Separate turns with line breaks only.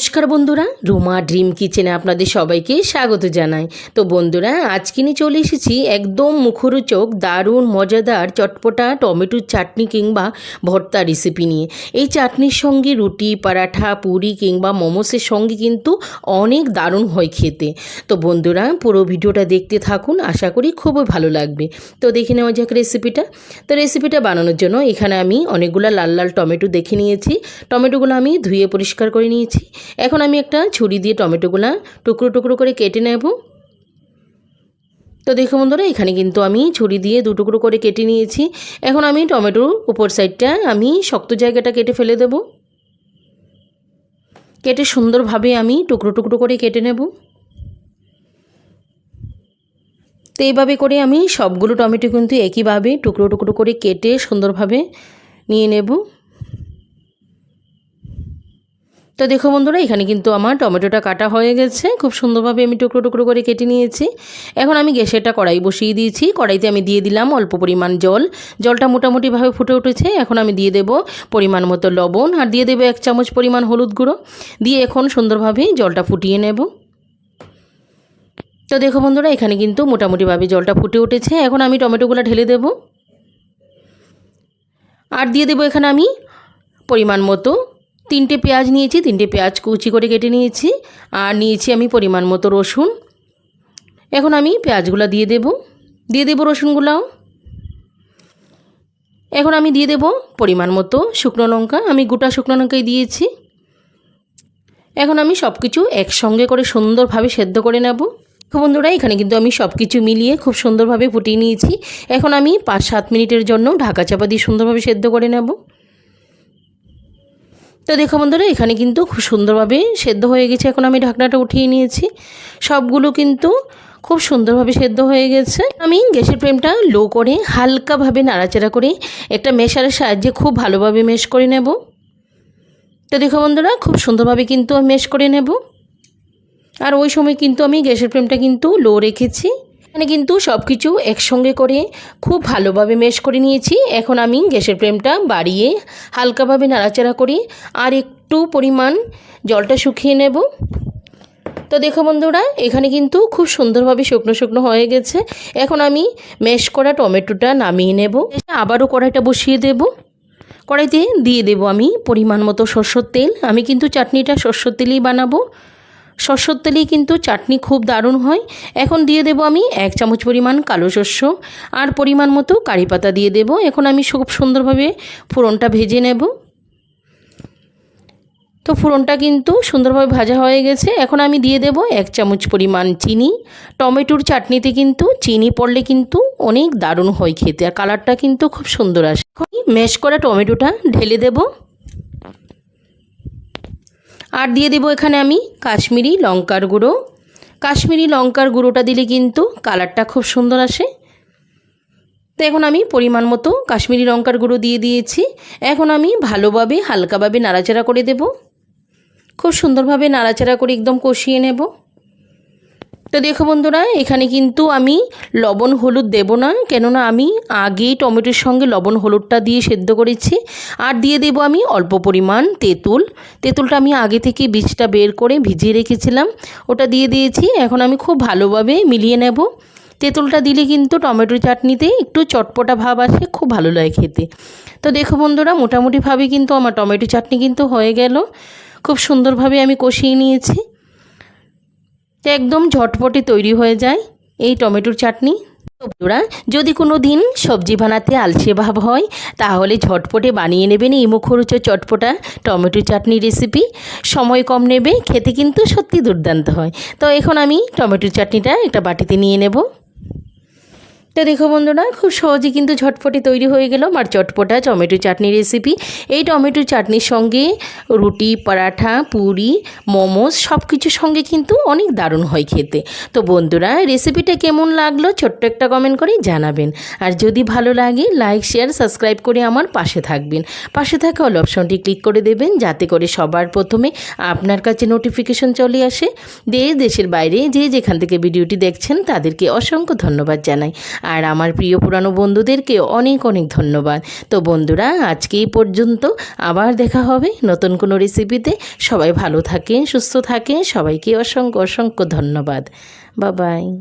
নমস্কার বন্ধুরা, রুমা ড্রিম কিচেনে আপনাদের সবাইকে স্বাগত জানাই। তো বন্ধুরা, আজকে নিয়ে চলে এসেছি একদম মুখরোচক, দারুণ, মজাদার, চটপটা টমেটোর চাটনি কিংবা ভর্তা রেসিপি নিয়ে। এই চাটনির সঙ্গে রুটি, পরাঠা, পুরি কিংবা মোমোসের সঙ্গে কিন্তু অনেক দারুণ হয় খেতে। তো বন্ধুরা, পুরো ভিডিওটা দেখতে থাকুন, আশা করি খুবই ভালো লাগবে। তো দেখে নেওয়া যাক রেসিপিটা তো রেসিপিটা বানানোর জন্য এখানে আমি অনেকগুলো লাল লাল টমেটো দেখে নিয়েছি। টমেটোগুলো আমি ধুয়ে পরিষ্কার করে নিয়েছি। এখন আমি একটা ছুরি দিয়ে টমেটোগুলো টুকরো টুকরো করে কেটে নেব। তো দেখো বন্ধুরা, এখানে কিন্তু আমি ছুরি দিয়ে দু টুকরো করে কেটে নিয়েছি। এখন আমি টমেটোর উপর সাইডটা আমি শক্ত জায়গাটা কেটে ফেলে দেব। কেটে সুন্দরভাবে আমি টুকরো টুকরো করে কেটে নেব। তো এইভাবে করে আমি সবগুলো টমেটো কিন্তু একইভাবে টুকরো টুকরো করে কেটে সুন্দরভাবে নিয়ে নেব। তো দেখো বন্ধুরা, এখানে কিন্তু আমার টমেটোটা কাটা হয়ে গেছে। খুব সুন্দরভাবে আমি টুকরো টুকরো করে কেটে নিয়েছি। এখন আমি গ্যাসেরটা কড়াই বসিয়ে দিয়েছি। কড়াইতে আমি দিয়ে দিলাম অল্প পরিমাণ জল। জলটা মোটামুটিভাবে ফুটে উঠেছে। এখন আমি দিয়ে দেব পরিমাণ মতো লবণ আর দিয়ে দেবো এক চামচ পরিমাণ হলুদ গুঁড়ো। দিয়ে এখন সুন্দরভাবে জলটা ফুটিয়ে নেব। তো দেখো বন্ধুরা, এখানে কিন্তু মোটামুটিভাবে জলটা ফুটে উঠেছে। এখন আমি টমেটোগুলো ঢেলে দেব। আর দিয়ে দেবো এখানে আমি পরিমাণ মতো তিনটে পেঁয়াজ নিয়েছি, তিনটে পেঁয়াজ কুচি করে কেটে নিয়েছি, আর নিয়েছি আমি পরিমাণ মতো রসুন। এখন আমি পেঁয়াজগুলো দিয়ে দেব। দিয়ে দেবো রসুনগুলাও। এখন আমি দিয়ে দেব পরিমাণ মতো শুকনো লঙ্কা। আমি গোটা শুকনো লঙ্কাই দিয়েছি। এখন আমি সব কিছু একসঙ্গে করে সুন্দরভাবে সেদ্ধ করে নেব। বন্ধুরা, এখানে কিন্তু আমি সব কিছু মিলিয়ে খুব সুন্দরভাবে ফুটিয়ে নিয়েছি। এখন আমি পাঁচ সাত মিনিটের জন্য ঢাকা চাপা দিয়ে সুন্দরভাবে সেদ্ধ করে নেব। তো দেখো বন্ধুরা, এখানে কিন্তু খুব সুন্দরভাবে সেদ্ধ হয়ে গেছে। এখন আমি ঢাকনাটা উঠিয়ে নিয়েছি। সবগুলো কিন্তু খুব সুন্দরভাবে সেদ্ধ হয়ে গেছে। আমি গ্যাসের ফ্লেমটা লো করে হালকাভাবে নাড়াচাড়া করে একটা মেশারের সাহায্যে খুব ভালোভাবে মেশ করে নেব। তো দেখো বন্ধুরা, খুব সুন্দরভাবে কিন্তু মেশ করে নেব। আর ওই সময় কিন্তু আমি গ্যাসের ফ্লেমটা কিন্তু লো রেখেছি। এখানে কিন্তু সব কিছু একসঙ্গে করে খুব ভালোভাবে মেশ করে নিয়েছি। এখন আমি গ্যাসের ফ্লেমটা বাড়িয়ে হালকাভাবে নাড়াচাড়া করি আর একটু পরিমাণ জলটা শুকিয়ে নেব। তো দেখো বন্ধুরা, এখানে কিন্তু খুব সুন্দরভাবে শুকনো শুকনো হয়ে গেছে। এখন আমি মেশ করা টমেটোটা নামিয়ে নেব। আবারও কড়াইটা বসিয়ে দেব। কড়াইতে দিয়ে দেব আমি পরিমাণ মতো সর্ষের তেল। আমি কিন্তু চাটনিটা সর্ষের তেলেই বানাবো। সর্ষের তেলেই কিন্তু চাটনি খুব দারুণ হয়। এখন দিয়ে দেব আমি এক চামচ পরিমাণ কালো শস্য আর পরিমাণ মতো কারি পাতা দিয়ে দেব। এখন আমি খুব সুন্দরভাবে ফোড়নটা ভেজে নেব। তো ফোড়নটা কিন্তু সুন্দরভাবে ভাজা হয়ে গেছে। এখন আমি দিয়ে দেব এক চামচ পরিমাণ চিনি। টমেটোর চাটনিতে কিন্তু চিনি পড়লে কিন্তু অনেক দারুণ হয় খেতে। আর কালারটা কিন্তু খুব সুন্দর আসে। ম্যাশ করা টমেটোটা ঢেলে দেবো। আর দিয়ে দেবো এখানে আমি কাশ্মীরি লঙ্কার গুঁড়ো। কাশ্মীরি লঙ্কার গুঁড়োটা দিলে কিন্তু কালারটা খুব সুন্দর আসে। তো এখন আমি পরিমাণ মতো কাশ্মীরি লঙ্কার গুঁড়ো দিয়ে দিয়েছি। এখন আমি ভালোভাবে, হালকাভাবে নাড়াচাড়া করে দেব। খুব সুন্দরভাবে নাড়াচাড়া করে একদম কষিয়ে নেব। তো দেখো বন্ধুরা, এখানে কিন্তু আমি লবণ হলুদ দেব না, কেননা আমি আগেই টমেটোর সঙ্গে লবণ হলুদটা দিয়ে সেদ্ধ করেছি। আর দিয়ে দেব আমি অল্প পরিমাণ তেঁতুল। তেঁতুলটা আমি আগে থেকে বীজটা বের করে ভিজিয়ে রেখেছিলাম। ওটা দিয়ে দিয়েছি, এখন আমি খুব ভালোভাবে মিলিয়ে নেব। তেঁতুলটা দিলে কিন্তু টমেটো চাটনিতে একটু চটপটা ভাব আসে, খুব ভালো লাগে খেতে। তো দেখো বন্ধুরা, মোটামুটিভাবে কিন্তু আমার টমেটো চাটনি কিন্তু হয়ে গেল। খুব সুন্দরভাবে আমি কষিয়ে নিয়েছি। একদম ঝটপটে তৈরি হয়ে যায় এই টমেটোর চাটনি। বন্ধুরা, যদি কোনো দিন সবজি বানাতে আলসে ভাব হয়, তাহলে ঝটপটে বানিয়ে নেবেন এই মুখরুচ চটপটা টমেটো চাটনি রেসিপি সময় কম নেবে, খেতে কিন্তু সত্যি দুর্দান্ত হয়। তো এখন আমি টমেটো চাটনিটা একটা বাটিতে নিয়ে নেব। তো দেখো বন্ধুরা, খুব সহজে কিন্তু ঝটপটে তৈরি হয়ে গেল। আর চটপটা, টমেটো চাটনি রেসিপি এই টমেটো চাটনির সঙ্গে রুটি, পরাঠা, পুরি, মোমোস সব কিছুর সঙ্গে কিন্তু অনেক দারুণ হয় খেতে। তো বন্ধুরা রেসিপিটা কেমন লাগল ছোট্ট একটা কমেন্ট করে জানাবেন। আর যদি ভালো লাগে লাইক শেয়ার সাবস্ক্রাইব করে আমার পাশে থাকবেন। পাশে থাকা অল অপশনটি ক্লিক করে দেবেন, যাতে করে সবার প্রথমে আপনার কাছে নোটিফিকেশন চলে আসে। দেশ, দেশের বাইরে যে যেখান থেকে ভিডিওটি দেখছেন, তাদেরকে অসংখ্য ধন্যবাদ জানাই। আর আমার প্রিয় পুরানো বন্ধুদেরকে অনেক অনেক ধন্যবাদ। তো বন্ধুরা, আজকে এই পর্যন্ত আবার দেখা হবে নতুন কোনো রেসিপিতে। সবাই ভালো থাকেন, সুস্থ থাকেন, সবাইকে অসংখ্য অসংখ্য ধন্যবাদ। বাবাই